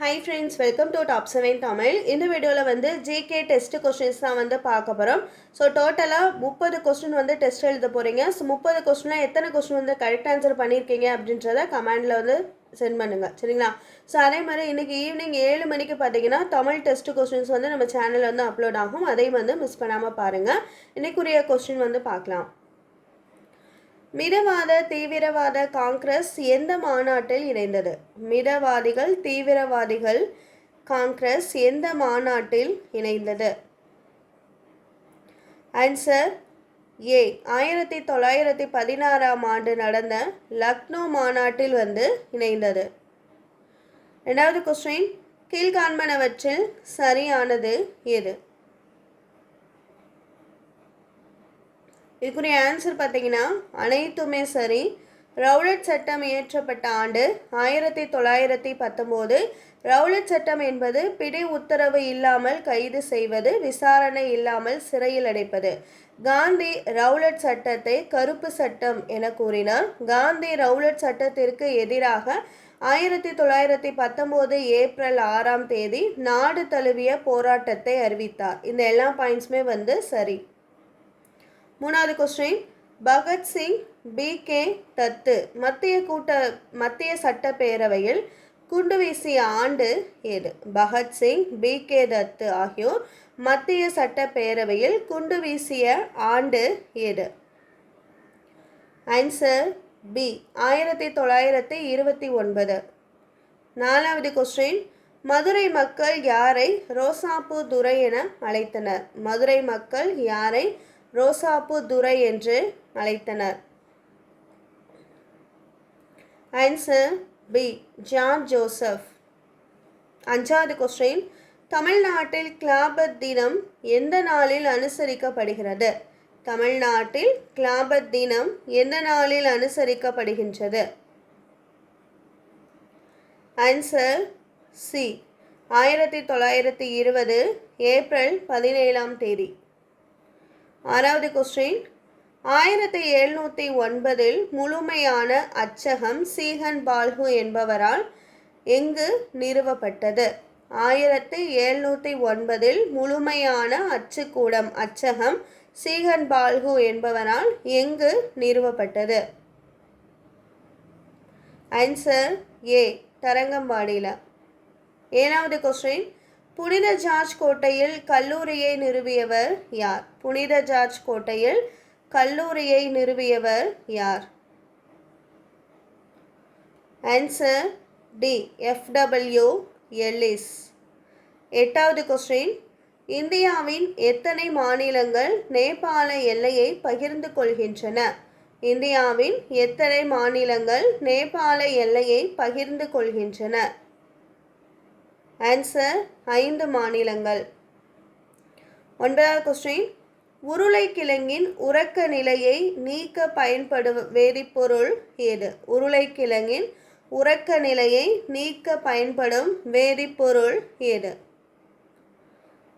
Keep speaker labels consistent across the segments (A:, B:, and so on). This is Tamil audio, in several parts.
A: Hi friends welcome to top seven Tamil இந்த வீடியோவில் வந்து ஜிகே டெஸ்ட் கொஸ்டின்ஸ் தான் வந்து பார்க்க போகிறோம் ஸோ டோட்டலாக முப்பது கொஸ்டின் வந்து டெஸ்ட் எழுத போகிறீங்க ஸோ முப்பது கொஸ்டினில் எத்தனை கொஸ்டின் வந்து கரெக்ட் ஆன்சர் பண்ணியிருக்கீங்க அப்படின்றத கமெண்டில் வந்து சென்ட் பண்ணுங்கள் சரிங்களா? ஸோ அதே மாதிரி இன்றைக்கி ஈவினிங் ஏழு மணிக்கு பார்த்தீங்கன்னா தமிழ் டெஸ்ட் கொஸ்டின்ஸ் வந்து நம்ம சேனலில் வந்து அப்லோட் ஆகும். அதையும் வந்து மிஸ் பண்ணாமல் பாருங்கள் இன்றைக்குரிய கொஸ்டின் வந்து பார்க்கலாம். மிதவாத தீவிரவாத காங்கிரஸ் எந்த மாநாட்டில் இணைந்தது? மிதவாதிகள் தீவிரவாதிகள் காங்கிரஸ் எந்த மாநாட்டில் இணைந்தது? ஆன்சர் ஏ ஆயிரத்தி தொள்ளாயிரத்தி பதினாறாம் ஆண்டு நடந்த லக்னோ மாநாட்டில் வந்து இணைந்தது. ரெண்டாவது கொஸ்டின் கீழ்காண்பனவற்றில் சரியானது எது? இதுக்குரிய ஆன்சர் பார்த்தீங்கன்னா அனைத்துமே சரி. ரவுலட் சட்டம் இயற்றப்பட்ட ஆண்டு ஆயிரத்தி தொள்ளாயிரத்தி பத்தொம்போது. ரவுலட் சட்டம் என்பது பிடி உத்தரவு இல்லாமல் கைது செய்வது விசாரணை இல்லாமல் சிறையில் அடைப்பது. காந்தி ரவுலட் சட்டத்தை கருப்பு சட்டம் என கூறினார். காந்தி ரவுலட் சட்டத்திற்கு எதிராக ஆயிரத்தி தொள்ளாயிரத்தி பத்தொம்போது ஏப்ரல் ஆறாம் தேதி நாடு தழுவிய போராட்டத்தை அறிவித்தார். இந்த எல்லா பாயிண்ட்ஸுமே வந்து சரி. மூணாவது கொஸ்டின் பகத்சிங் பி கே தத்து. மத்திய கூட்ட மத்திய சட்டப்பேரவையில் குண்டு வீசிய ஆண்டு ஏது? பகத்சிங் பி கே தத்து ஆகியோர் மத்திய சட்டப்பேரவையில் குண்டு வீசிய ஆண்டு எது ஆன்சர் பி ஆயிரத்தி தொள்ளாயிரத்தி இருபத்தி ஒன்பது. நாலாவது கொஸ்டின் மதுரை மக்கள் யாரை ரோசாப்பூ துரை என அழைத்தனர்? மதுரை மக்கள் யாரை ரோசாப்பு துரை என்று அழைத்தனர். ஆன்சர் பி ஜான் ஜோசப் அஞ்சாவது கொஸ்டின் தமிழ்நாட்டில் கிளாபத் தினம் எந்த நாளில் அனுசரிக்கப்படுகிறது? தமிழ்நாட்டில் கிளாபத் தினம் எந்த நாளில் அனுசரிக்கப்படுகின்றது? ஆன்சர் சி ஆயிரத்தி தொள்ளாயிரத்தி இருபது ஏப்ரல் பதினேழாம் தேதி. ஆறாவது கொஸ்டின் ஆயிரத்தி எழுநூற்றி ஒன்பதில் முழுமையான அச்சகம் சீகன் பால்கு என்பவரால் எங்கு நிறுவப்பட்டது? ஆயிரத்தி எழுநூற்றி ஒன்பதில் முழுமையான அச்சுக்கூடம் அச்சகம் சீகன் பால்கு என்பவரால் எங்கு நிறுவப்பட்டது? ஆன்சர் ஏ தரங்கம்பாடியில். ஏழாவது கொஸ்டின் புனித ஜார்ஜ் கோட்டையில் கல்லூரியை நிறுவியவர் யார்? புனித ஜார்ஜ் கோட்டையில் கல்லூரியை நிறுவியவர் யார்? ஆன்சர் டி எஃப்டபிள்யூ எல்லிஸ் எட்டாவது கொஸ்டின் இந்தியாவின் எத்தனை மாநிலங்கள் நேபாள எல்லையை பகிர்ந்து கொள்கின்றன? இந்தியாவின் எத்தனை மாநிலங்கள் நேபாள எல்லையை பகிர்ந்து கொள்கின்றன? ஆன்சர் ஐந்து மாநிலங்கள். ஒன்பதாவது கொஸ்டின் உருளைக்கிழங்கின் உறக்க நிலையை நீக்க பயன்படும் வேதிப்பொருள் ஏது? உருளைக்கிழங்கின் உறக்க நிலையை நீக்க பயன்படும் வேதிப்பொருள் ஏது?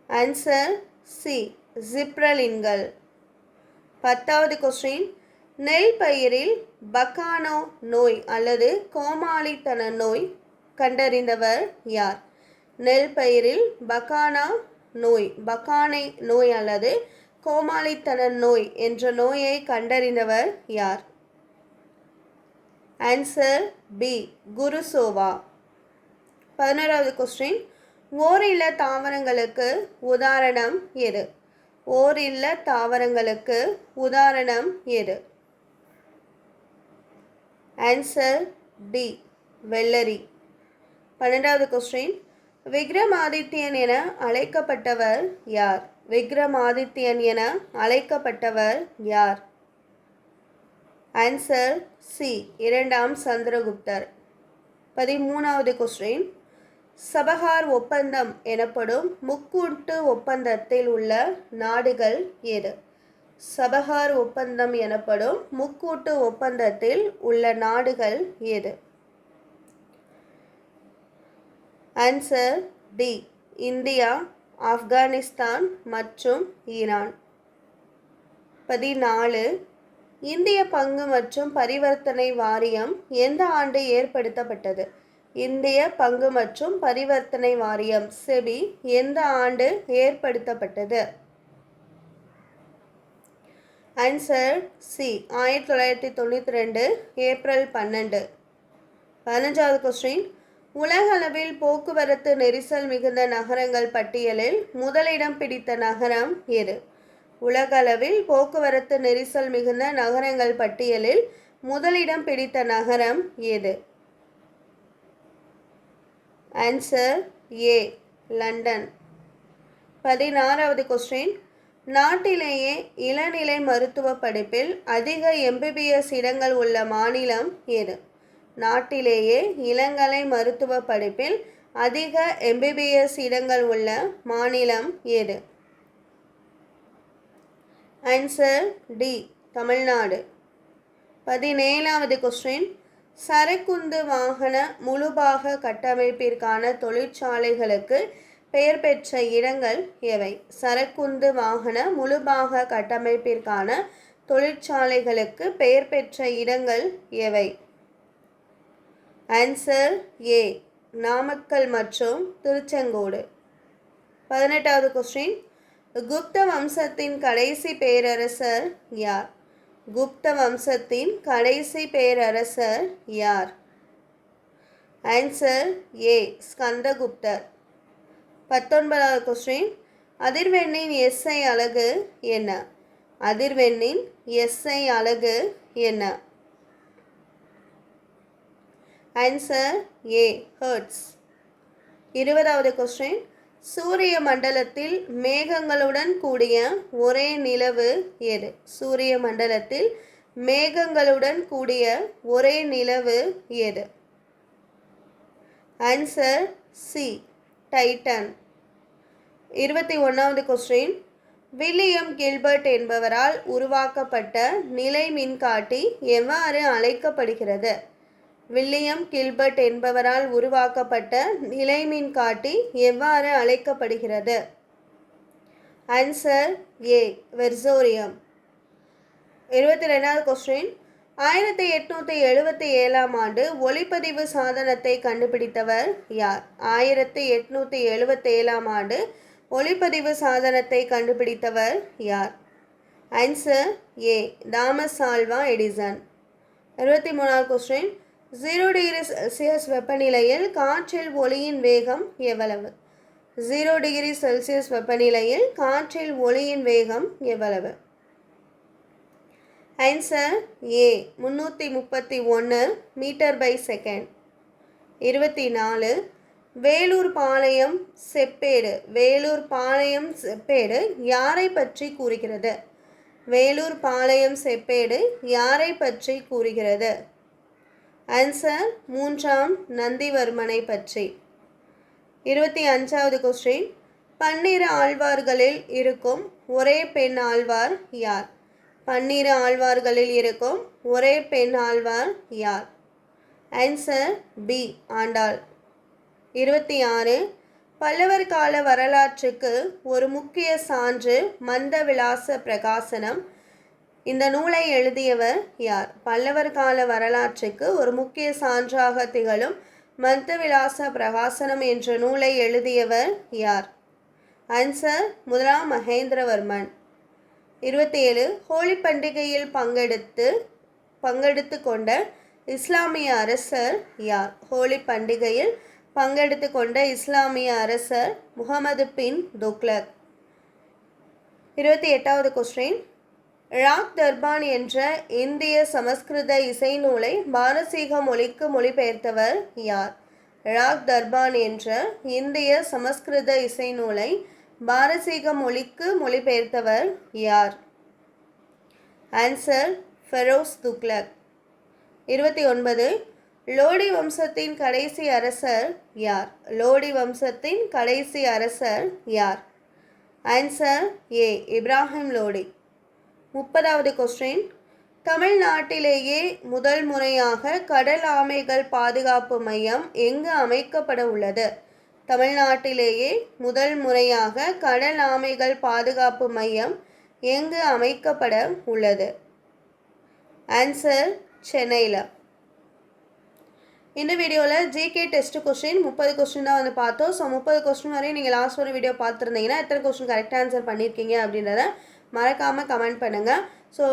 A: ஆன்சர் சி ஜிப்ரலின்கள் பத்தாவது கொஸ்டின் நெல் பயிரில் பக்கானோ நோய் அல்லது கோமாளித்தன நோய் கண்டறிந்தவர் யார்? நெல் பயிரில் பக்கானா நோய் பக்கானை நோய் அல்லது கோமாளித்தன நோய் என்ற நோயை கண்டறிந்தவர் யார்? Answer B Kurosawa. பதினோராவது கொஸ்டின் ஓரில்ல தாவரங்களுக்கு உதாரணம் எது? ஓரில்ல தாவரங்களுக்கு உதாரணம் எது? ஆன்சர் டி வெள்ளரி. பன்னெண்டாவது கொஸ்டின் விக்ரமாதித்யன் என அழைக்கப்பட்டவர் யார்? விக்ரமாதித்யன் என அழைக்கப்பட்டவர் யார்? ஆன்சர் சி இரண்டாம் சந்திரகுப்தர். பதிமூணாவது கொஸ்டின் சபஹார் ஒப்பந்தம் எனப்படும் முக்கூட்டு ஒப்பந்தத்தில் உள்ள நாடுகள் எது? சபஹார் ஒப்பந்தம் எனப்படும் முக்கூட்டு ஒப்பந்தத்தில் உள்ள நாடுகள் எது? ஆன்சர் டி இந்தியா ஆப்கானிஸ்தான் மற்றும் ஈரான். பதினாலு. இந்திய பங்கு மற்றும் பரிவர்த்தனை வாரியம் எந்த ஆண்டு ஏற்படுத்தப்பட்டது? இந்திய பங்கு மற்றும் பரிவர்த்தனை வாரியம் செபி எந்த ஆண்டு ஏற்படுத்தப்பட்டது? ஆன்சர் சி ஆயிரத்தி தொள்ளாயிரத்தி தொண்ணூற்றி ரெண்டு ஏப்ரல் பன்னெண்டு. பதினஞ்சாவது கொஸ்டின் உலகளவில் போக்குவரத்து நெரிசல் மிகுந்த நகரங்கள் பட்டியலில் முதலிடம் பிடித்த நகரம் எது? உலகளவில் போக்குவரத்து நெரிசல் மிகுந்த நகரங்கள் பட்டியலில் முதலிடம் பிடித்த நகரம் எது? ஆன்சர் ஏ லண்டன் பதினாறாவது கொஸ்டின் நாட்டிலேயே இளநிலை மருத்துவ படிப்பில் அதிக எம்பிபிஎஸ் இடங்கள் உள்ள மாநிலம் எது? நாட்டிலேயே இளங்கலை மருத்துவ படிப்பில் அதிக எம்பிபிஎஸ் இடங்கள் உள்ள மாநிலம் எது? Answer D Tamil Nadu. பதினேழாவது கொஸ்டின் சரக்குந்து வாகன முழுபாக கட்டமைப்பிற்கான தொழிற்சாலைகளுக்கு பெயர் பெற்ற இடங்கள் எவை? சரக்குந்து வாகன முழுபாக கட்டமைப்பிற்கான தொழிற்சாலைகளுக்கு பெயர் பெற்ற இடங்கள் எவை? ஆன்சர் ஏ நாமக்கல் மற்றும் திருச்செங்கோடு. பதினெட்டாவது கொஸ்டின் குப்த வம்சத்தின் கடைசி பேரரசர் யார்? குப்த வம்சத்தின் கடைசி பேரரசர் யார்? ஆன்சர் ஏ ஸ்கந்தகுப்தர். பத்தொன்பதாவது கொஸ்டின் அதிர்வெண்ணின் எஸ்ஐ அழகு என்ன? அதிர்வெண்ணின் எஸ்ஐ அழகு என்ன? ஆன்சர் ஏ ஹர்ட்ஸ் இருபதாவது கொஸ்டின் சூரிய மண்டலத்தில் மேகங்களுடன் கூடிய ஒரே நிலவு எது? சூரிய மண்டலத்தில் மேகங்களுடன் கூடிய ஒரே நிலவு எது? ஆன்சர் சி டைட்டன் இருபத்தி ஒன்றாவது கொஸ்டின் வில்லியம் கில்பர்ட் என்பவரால் உருவாக்கப்பட்ட நிலை மின்காட்டி எவ்வாறு அழைக்கப்படுகிறது? வில்லியம் கில்பர்ட் என்பவரால் உருவாக்கப்பட்ட நிலைமின் காட்டி எவ்வாறு அழைக்கப்படுகிறது? ஆன்சர் ஏ வெர்சோரியம் இருபத்தி ரெண்டாவது கொஸ்டின் ஆயிரத்தி எட்நூற்றி எழுபத்தி ஏழாம் ஆண்டு ஒளிப்பதிவு சாதனத்தை கண்டுபிடித்தவர் யார்? ஆயிரத்தி எட்நூற்றி எழுபத்தி ஏழாம் ஆண்டு ஒளிப்பதிவு சாதனத்தை கண்டுபிடித்தவர் யார்? Answer A Thomas Alva Edison. இருபத்தி மூணாவது கொஸ்டின் ஜீரோ டிகிரி செல்சியஸ் வெப்பநிலையில் காற்றில் ஒளியின் வேகம் எவ்வளவு? ஜீரோ டிகிரி செல்சியஸ் வெப்பநிலையில் காற்றில் ஒளியின் வேகம் எவ்வளவு? ஆன்சர் ஏ முந்நூற்றி முப்பத்தி ஒன்று மீட்டர் பை செகண்ட் இருபத்தி நாலு வேலூர் பாளையம் செப்பேடு. வேலூர் பாளையம் செப்பேடு யாரை பற்றி கூறுகிறது? வேலூர் பாளையம் செப்பேடு யாரை பற்றி கூறுகிறது? ஆன்சர் மூன்றாம் நந்திவர்மனை பற்றி. இருபத்தி அஞ்சாவது கொஸ்டின் பன்னிரு ஆழ்வார்களில் இருக்கும் ஒரே பெண் ஆழ்வார் யார்? பன்னிரு ஆழ்வார்களில் இருக்கும் ஒரே பெண் ஆழ்வார் யார்? Answer B Andal. இருபத்தி ஆறு. பல்லவர் கால வரலாற்றுக்கு ஒரு முக்கிய சான்று மந்த விலாச பிரகாசனம் இந்த நூலை எழுதியவர் யார்? பல்லவர் கால வரலாற்றுக்கு ஒரு முக்கிய சான்றாக திகழும் மந்த விலாச பிரகாசனம் என்ற நூலை எழுதியவர் யார்? ஆன்சர் முதலாம் மகேந்திரவர்மன். இருபத்தி ஏழு ஹோலி பண்டிகையில் பங்கெடுத்து பங்கெடுத்து கொண்ட இஸ்லாமிய அரசர் யார்? ஹோலி பண்டிகையில் பங்கெடுத்து கொண்ட இஸ்லாமிய அரசர் முகமது பின் துக்லக் இருபத்தி எட்டாவது கொஸ்டின் ராக் தர்பான் என்ற இந்திய சமஸ்கிருத இசை நூலை பாரசீக மொழிக்கு மொழிபெயர்த்தவர் யார்? ராக் தர்பான் என்ற இந்திய சமஸ்கிருத இசை நூலை பாரசீக மொழிக்கு மொழிபெயர்த்தவர் யார்? ஆன்சர் ஃபெரோஸ் துக்லக் இருபத்தி ஒன்பது. லோடி வம்சத்தின் கடைசி அரசர் யார்? லோடி வம்சத்தின் கடைசி அரசர் யார்? Answer A. இப்ராஹிம் லோடி. முப்பதாவது கொஸ்டின் தமிழ்நாட்டிலேயே முதல் முறையாக கடல் ஆமைகள் பாதுகாப்பு மையம் எங்கு அமைக்கப்பட உள்ளது? தமிழ்நாட்டிலேயே முதல் முறையாக கடல் ஆமைகள் பாதுகாப்பு மையம் எங்கு அமைக்கப்பட உள்ளது? ஆன்சர் சென்னையில். இந்த வீடியோவில் ஜிகே டெஸ்ட் கொஸ்டின் முப்பது கொஸ்டின் தான் வந்து பார்த்தோம். ஸோ முப்பது கொஸ்டின் வரையும் நீங்கள் லாஸ்ட் ஒரு வீடியோ பார்த்துருந்தீங்கன்னா எத்தனை கொஸ்டின் கரெக்டாக ஆன்சர் பண்ணியிருக்கீங்க அப்படின்றத மறக்காமல் கமெண்ட் பண்ணுங்கள் ஸோ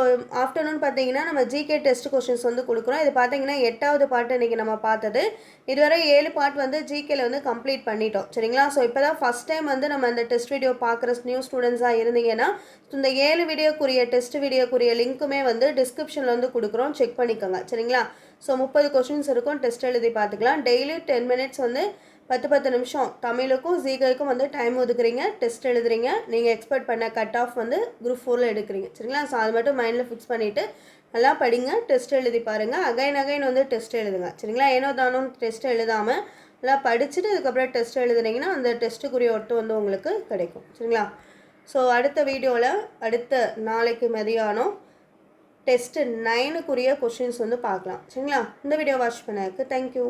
A: ஆஃப்டர்நூன் பார்த்தீங்கன்னா நம்ம ஜிகே டெஸ்ட் கொஷின்ஸ் வந்து கொடுக்குறோம். இது பார்த்தீங்கன்னா எட்டாவது பாட்டு இன்றைக்கி நம்ம பார்த்தது. இதுவரை ஏழு பார்ட் வந்து ஜிகேல வந்து கம்ப்ளீட் பண்ணிட்டோம். சரிங்களா? ஸோ இப்போ தான் ஃபஸ்ட் டைம் வந்து நம்ம அந்த டெஸ்ட் வீடியோ பார்க்குற நியூ ஸ்டூடெண்ட்ஸாக இருந்தீங்கன்னா இந்த ஏழு வீடியோக்குரிய டெஸ்ட் வீடியோக்குரிய லிங்க்குமே வந்து டிஸ்கிரிப்ஷனில் வந்து கொடுக்குறோம். செக் பண்ணிக்கோங்க. சரிங்களா? ஸோ முப்பது கொஷின்ஸ் இருக்கும். டெஸ்ட் எழுதி பார்த்துக்கலாம். டெய்லி டென் மினிட்ஸ் வந்து பத்து பத்து நிமிஷம். தமிழுக்கும் ஜீகைக்கும் வந்து டைம் ஒதுக்குறீங்க டெஸ்ட் எழுதுறீங்க. நீங்கள் எக்ஸ்பெக்ட் பண்ண கட் ஆஃப் வந்து குரூப் ஃபோரில் எடுக்கிறீங்க. சரிங்களா? ஸோ அது மட்டும் மைண்டில் ஃபிக்ஸ் பண்ணிவிட்டு நல்லா படிங்க டெஸ்ட் எழுதி பாருங்கள் அகைன் அகைன் வந்து டெஸ்ட் எழுதுங்க. சரிங்களா? ஏனோ தானோ டெஸ்ட் எழுதாமல் நல்லா படிச்சுட்டு அதுக்கப்புறம் டெஸ்ட் எழுதுனீங்கன்னா அந்த டெஸ்ட்டுக்குரிய ஒட்டு வந்து உங்களுக்கு கிடைக்கும். சரிங்களா? ஸோ அடுத்த வீடியோவில் அடுத்த நாளைக்கு மதியானம் டெஸ்ட்டு நைனுக்குரிய கொஷின்ஸ் வந்து பார்க்கலாம். சரிங்களா? இந்த வீடியோ வாட்ச் பண்ணதுக்கு தேங்க்யூ